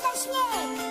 pada śnieg.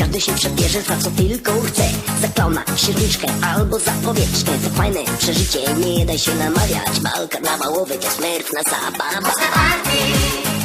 Każdy się przebierze za co tylko chce. Za klauna, księżniczkę albo za owieczkę To fajne przeżycie, nie daj się namawiać. Bal karnawałowy to zabawa. Chodź na party.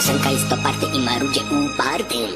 Piosenka jest oparty i marudzie upartym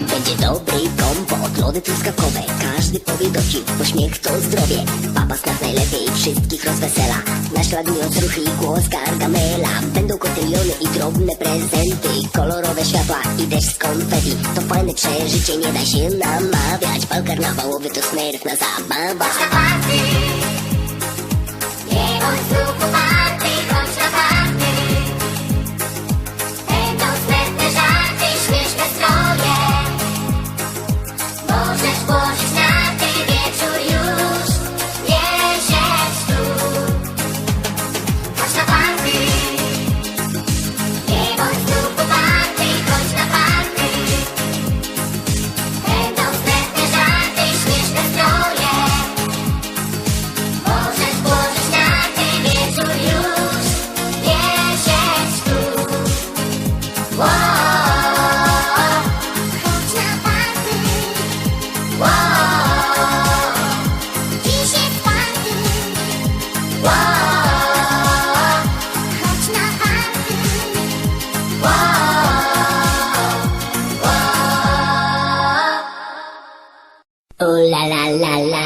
Będzie dobry kompot, lody truskawkowe Każdy powie dowcip, bo śmiech to zdrowie. Papa z nas najlepiej wszystkich rozwesela. Naśladując ruchy i głos Gargamela. Będą kotyliony i drobne prezenty. Kolorowe światła i deszcz z konfetti To fajne przeżycie, nie da się namawiać. Bal karnawałowy to smerfna zabawa. Chodź na party Nie bądź tu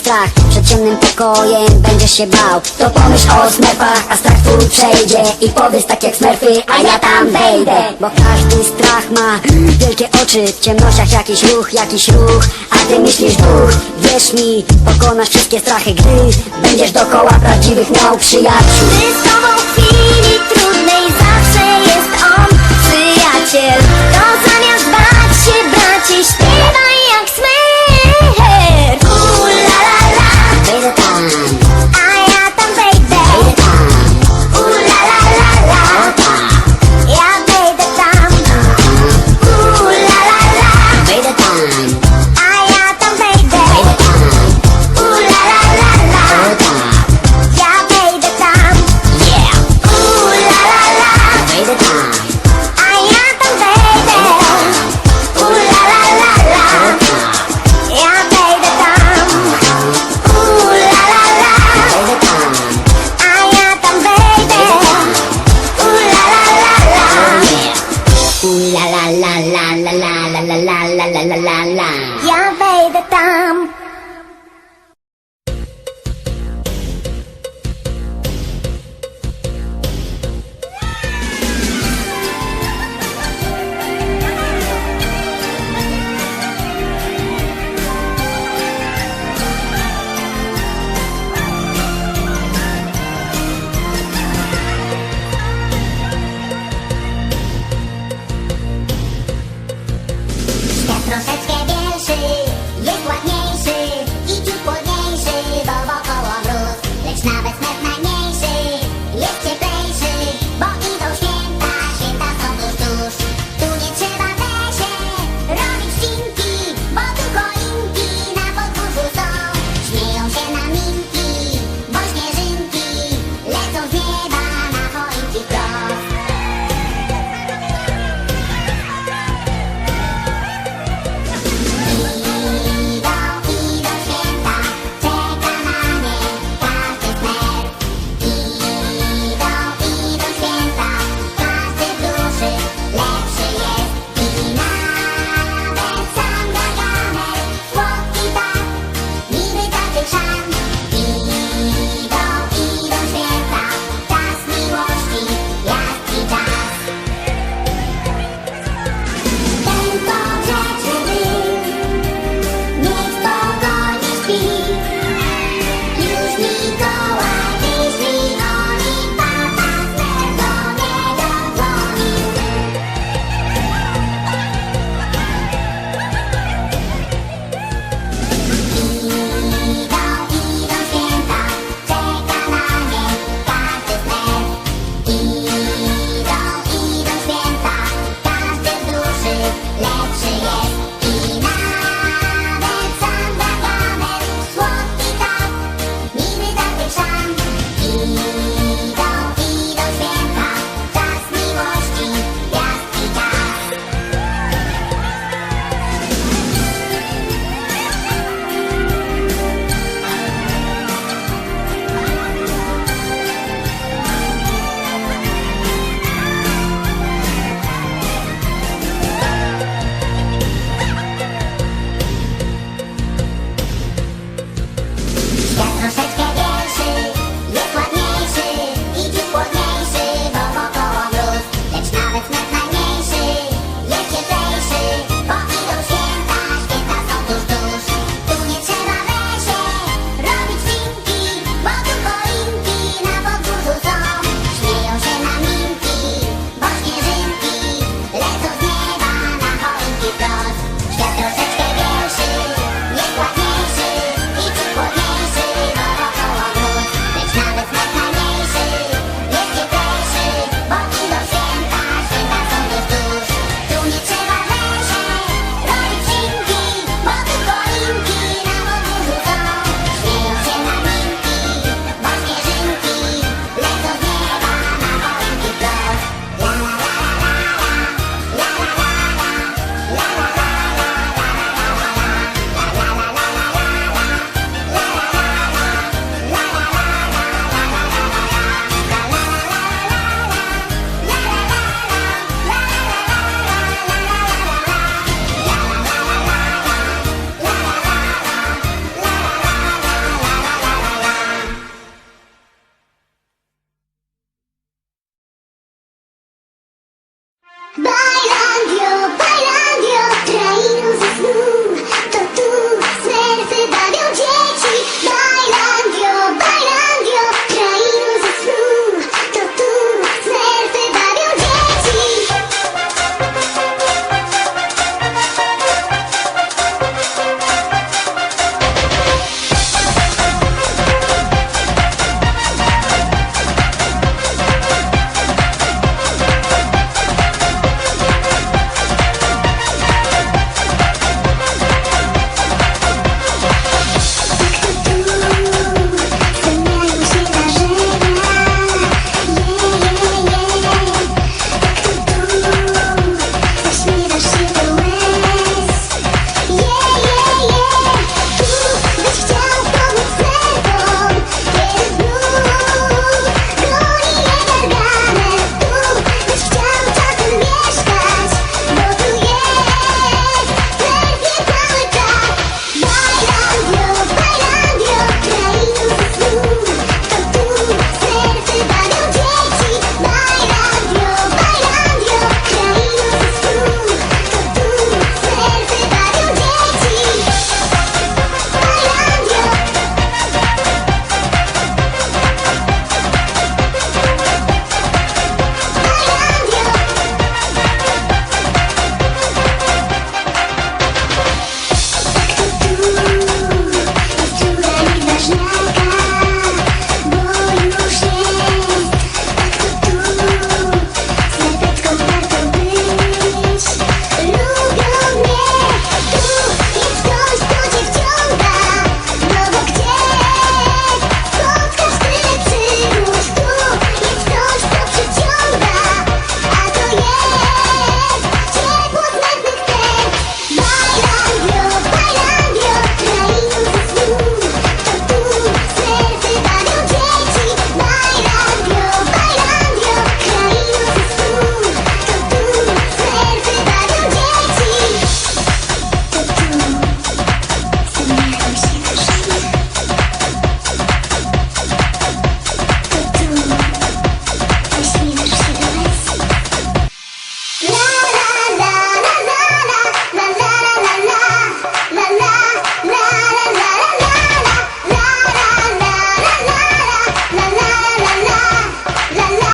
strach Przed ciemnym pokojem będziesz się bał. To pomyśl o smerfach, a strach twój przejdzie. I powiedz tak jak smerfy, a ja tam wejdę. Bo każdy strach ma wielkie oczy W ciemnościach jakiś ruch, jakiś ruch. A ty myślisz duch Wierz mi, pokonasz wszystkie strachy Gdy będziesz dokoła prawdziwych miał przyjaciół. Ty z tobą chwili